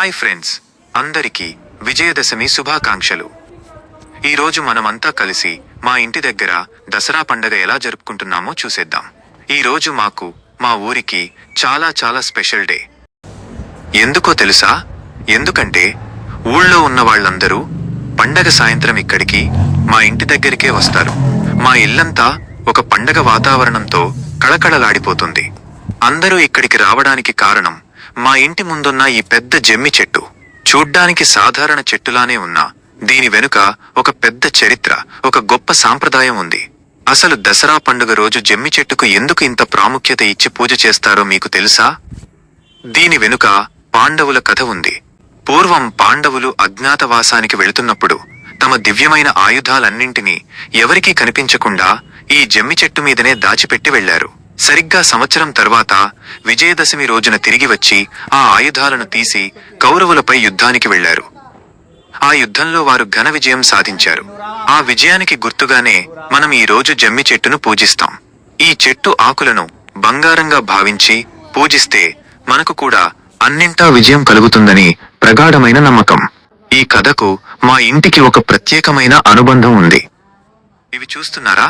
Hi friends అందరికీ విజయదశమి శుభాకాంక్షలు. ఈరోజు మనమంతా కలిసి మా ఇంటి దగ్గర దసరా పండగ ఎలా జరుపుకుంటున్నామో చూసేద్దాం. ఈ రోజు మాకు మా ఊరికి చాలా చాలా స్పెషల్ డే. ఎందుకో తెలుసా? ఎందుకంటే ఊళ్ళో ఉన్న వాళ్ళందరూ పండగ సాయంత్రం ఇక్కడికి మా ఇంటి దగ్గరికే వస్తారు. మా ఇల్లంతా ఒక పండగ వాతావరణంతో కళకళలాడిపోతుంది. అందరూ ఇక్కడికి రావడానికి కారణం మా ఇంటి ముందున్న ఈ పెద్ద జమ్మి చెట్టు చూడ్డానికి సాధారణ చెట్టులానే ఉన్నా. దీని వెనుక ఒక పెద్ద చరిత్ర ఒక గొప్ప సాంప్రదాయం ఉంది. అసలు దసరా పండుగ రోజు జమ్మి చెట్టుకు ఎందుకు ఇంత ప్రాముఖ్యత ఇచ్చి పూజ చేస్తారో మీకు తెలుసా? దీని వెనుక పాండవుల కథ ఉంది. పూర్వం పాండవులు అజ్ఞాతవాసానికి వెళుతున్నప్పుడు తమ దివ్యమైన ఆయుధాలన్నింటినీ ఎవరికీ కనిపించకుండా ఈ జమ్మి చెట్టు మీదనే దాచిపెట్టి వెళ్ళారు సరిగ్గా సంవత్సరం తర్వాత విజయదశమి రోజున తిరిగి వచ్చి ఆ ఆయుధాలను తీసి కౌరవులపై యుద్ధానికి వెళ్ళారు ఆ యుద్ధంలో వారు ఘన విజయం సాధించారు. ఆ విజయానికి గుర్తుగానే మనం ఈ రోజు జమ్మి చెట్టును పూజిస్తాం. ఈ చెట్టు ఆకులను బంగారంగా భావించి పూజిస్తే మనకు కూడా అన్నింటా విజయం కలుగుతుందని ప్రగాఢమైన నమ్మకం. ఈ కథకు మా ఇంటికి ఒక ప్రత్యేకమైన అనుబంధం ఉంది. ఇవి చూస్తున్నారా?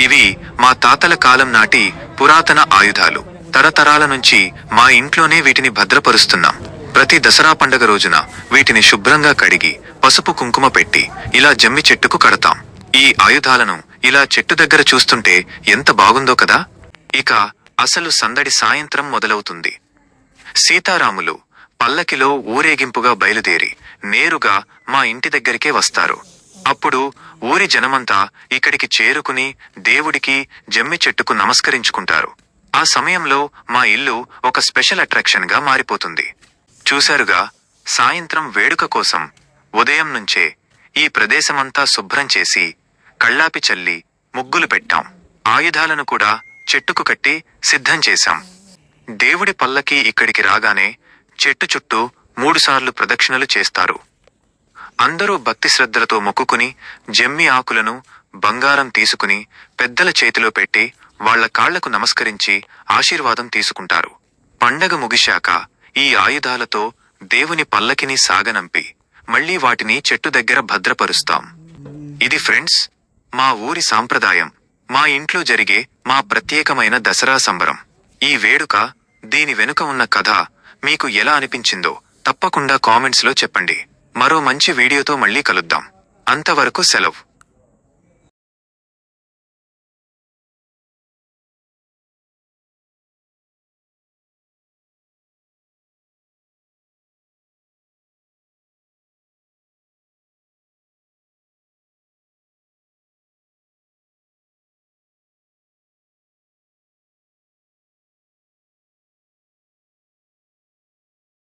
ఇవి మా తాతల కాలం నాటి పురాతన ఆయుధాలు. తరతరాల నుంచి మా ఇంట్లోనే వీటిని భద్రపరుస్తున్నాం. ప్రతి దసరా పండగ రోజున వీటిని శుభ్రంగా కడిగి పసుపు కుంకుమ పెట్టి ఇలా జమ్మి చెట్టుకు కడతాం. ఈ ఆయుధాలను ఇలా చెట్టు దగ్గర చూస్తుంటే ఎంత బాగుందో కదా! ఇక అసలు సందడి సాయంత్రం మొదలవుతుంది. సీతారాములు పల్లకిలో ఊరేగింపుగా బయలుదేరి నేరుగా మా ఇంటి దగ్గరికే వస్తారు. అప్పుడు ఊరి జనమంతా ఇక్కడికి చేరుకుని దేవుడికి జమ్మి చెట్టుకు నమస్కరించుకుంటారు. ఆ సమయంలో మా ఇల్లు ఒక స్పెషల్ అట్రాక్షన్గా మారిపోతుంది. చూశారుగా సాయంత్రం వేడుక కోసం ఉదయం నుంచే ఈ ప్రదేశమంతా శుభ్రం చేసి కళ్ళాపి చల్లి ముగ్గులు పెట్టాం. ఆయుధాలను కూడా చెట్టుకు కట్టి సిద్ధం చేశాం. దేవుడి పల్లకి ఇక్కడికి రాగానే చెట్టు చుట్టూ మూడుసార్లు ప్రదక్షిణలు చేస్తారు. అందరూ భక్తి శ్రద్ధలతో మొక్కుకుని జమ్మి ఆకులను బంగారం తీసుకుని పెద్దల చేతిలో పెట్టి వాళ్ళ కాళ్ళకు నమస్కరించి ఆశీర్వాదం తీసుకుంటారు. పండగ ముగిశాక ఈ ఆయుధాలతో దేవుని పల్లకిని సాగనంపి మళ్ళీ వాటిని చెట్టు దగ్గర భద్రపరుస్తాం. ఇది ఫ్రెండ్స్ మా ఊరి సాంప్రదాయం. మా ఇంట్లో జరిగే మా ప్రత్యేకమైన దసరా సంబరం. ఈ వేడుక దీని వెనుక ఉన్న కథ మీకు ఎలా అనిపించిందో తప్పకుండా కామెంట్స్లో చెప్పండి. మరో మంచి వీడియోతో మళ్ళీ కలుద్దాం. అంతవరకు సెలవు.